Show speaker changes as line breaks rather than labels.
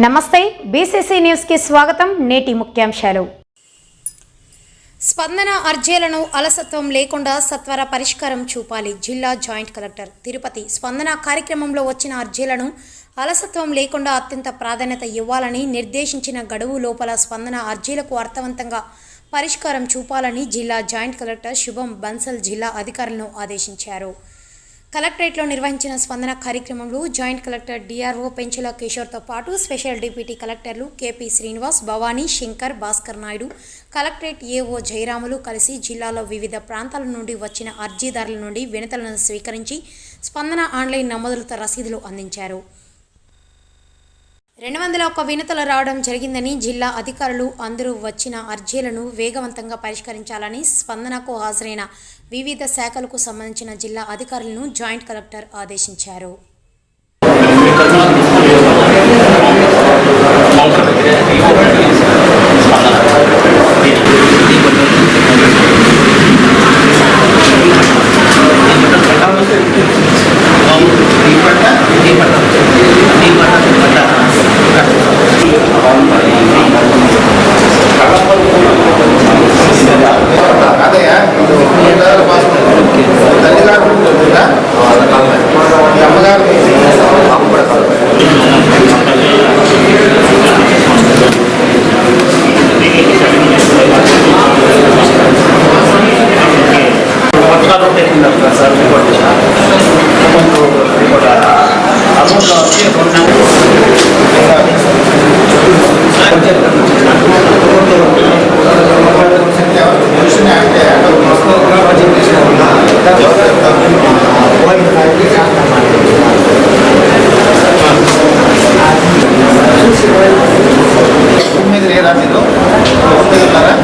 నమస్తే బీసీసీ న్యూస్కి స్వాగతం నేటి ముఖ్యాంశాలు. స్పందన అర్జీలను అలసత్వం లేకుండా సత్వర పరిష్కారం చూపాలి జిల్లా జాయింట్ కలెక్టర్. తిరుపతి స్పందన కార్యక్రమంలో వచ్చిన అర్జీలను అలసత్వం లేకుండా అత్యంత ప్రాధాన్యత ఇవ్వాలని నిర్దేశించిన గడువు లోపల స్పందన అర్జీలకు అర్థవంతంగా పరిష్కారం చూపాలని జిల్లా జాయింట్ కలెక్టర్ శుభం బన్సల్ జిల్లా అధికారులను ఆదేశించారు. కలెక్టరేట్లో నిర్వహించిన స్పందన కార్యక్రమంలో జాయింట్ కలెక్టర్ డిఆర్ఓ పెంచుల కిషోర్తో పాటు స్పెషల్ డిప్యూటీ కలెక్టర్లు KP Srinivas Bhavani Shankar Bhaskar Naidu collectorate AO Jayaramulu కలిసి జిల్లాలో వివిధ ప్రాంతాల నుండి వచ్చిన అర్జీదారుల నుండి వినతులను స్వీకరించి స్పందన ఆన్లైన్ నమోదులతో రసీదులు అందించారు. రెండు వందల ఒక్క వినతులు రావడం జరిగిందని జిల్లా అధికారులు అందరూ వచ్చిన అర్జీలను వేగవంతంగా పరిష్కరించాలని స్పందనకు హాజరైన వివిధ శాఖలకు సంబంధించిన జిల్లా అధికారులను జాయింట్ కలెక్టర్ ఆదేశించారు.
అమౌంట్లో వచ్చి
మనిషిని మీద లేరా మీరు భూమి ఉన్నారా